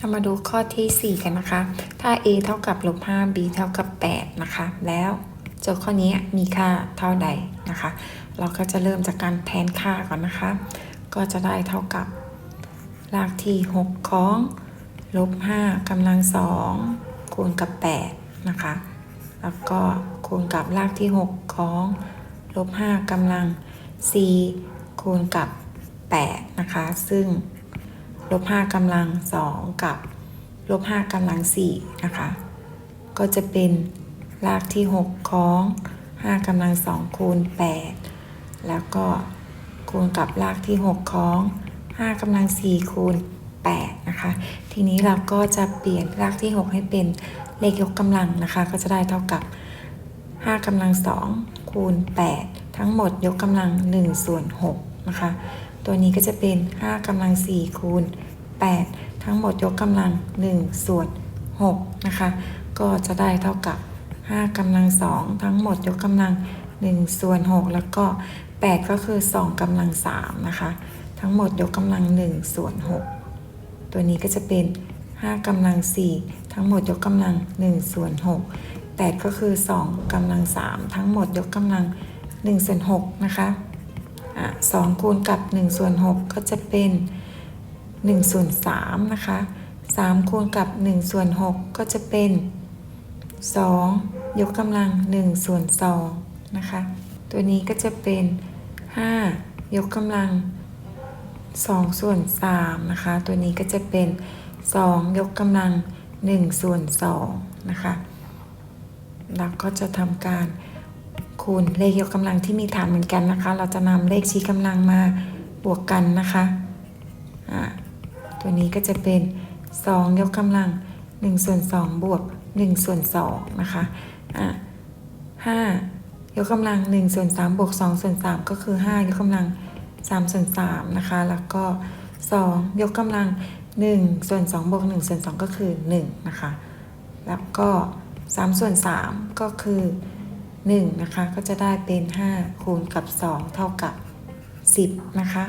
เรามาดูข้อทีสี่ 4 กันนะคะ ถ้า a เท่ากับลบ5 b เท่ากับ 8 นะคะ แล้วโจทย์ข้อนี้มีค่าเท่าใดนะคะ เราก็จะเริ่มจากการแทนค่าก่อนนะคะ ก็จะได้เท่ากับรากที่ 6 ของลบ5กำลัง2คูณกับ 8 นะคะ แล้วก็คูณกับรากที่ 6 ของลบ5กำลัง 4 คูณกับ 8 นะคะ ซึ่ง ลบ5กำลัง 2 กับลบ5กำลัง4นะคะ ก็จะเป็นรากที่ 6 ของ 5กำลัง 2 คูณ 8 แล้วก็คูณกับรากที่ 6 ของ 5กำลัง 4 คูณ 8 นะคะ ทีนี้เราก็จะเปลี่ยนรากที่ 6 ให้เป็นเลขยกกำลังนะคะ ก็จะได้เท่ากับ 5กำลัง 2 คูณ 8 ทั้งหมดยกกำลัง1ส่วน6นะคะ ตัวนี้ก็จะเป็น 5กำลัง 4 คูณ8 ทั้งหมดยกกำลัง 1 ส่วน6นะคะ ก็จะได้เท่ากับ 5กำลัง 2 ทั้งหมดยกกำลัง 1 ส่วน 6 แล้วก็ 8 ก็คือ 2กำลัง 3 นะคะ ทั้งหมดยกกำลัง 1 ส่วน 6 ตัวนี้ก็จะเป็น 5กำลัง 4 ทั้งหมดยกกำลัง 1 ส่วน 6 8 ก็คือ 2กำลัง 3 ทั้งหมดยกกำลัง1ส่วน6นะคะอะ2คูณกับ1ส่วน6ก็จะเป็น 1ส่วน3นะคะ3คูณกับ1ส่วน6ก็จะเป็น 2 ยกกำลัง1ส่วน2นะคะตัวนี้ก็จะเป็น 5 ยกกำลัง2ส่วน3นะคะตัวนี้ก็จะเป็น 2 ยกกำลัง1ส่วน2นะคะเราก็จะทำการคูณเลขยกกำลังที่มีฐานเหมือนกันนะคะ เราจะนำเลขชี้กำลังมาบวกกันนะคะอ่า ตัวนี้ก็จะเป็น 2 ยกกำลัง1ส่วน2บวก1ส่วน2นะคะอ่า5ยกกำลัง1ส่วน3บวก2ส่วน3ก็คือ 5 ยกกำลัง3ส่วน3นะคะ แล้วก็ 2 ยกกำลัง1ส่วน2บวก1ส่วน2ก็คือ1นะคะ แล้วก็3ส่วน3ก็คือ1นะคะ ก็จะได้เป็น 5 คูณกับ 2 เท่ากับ 10 นะคะ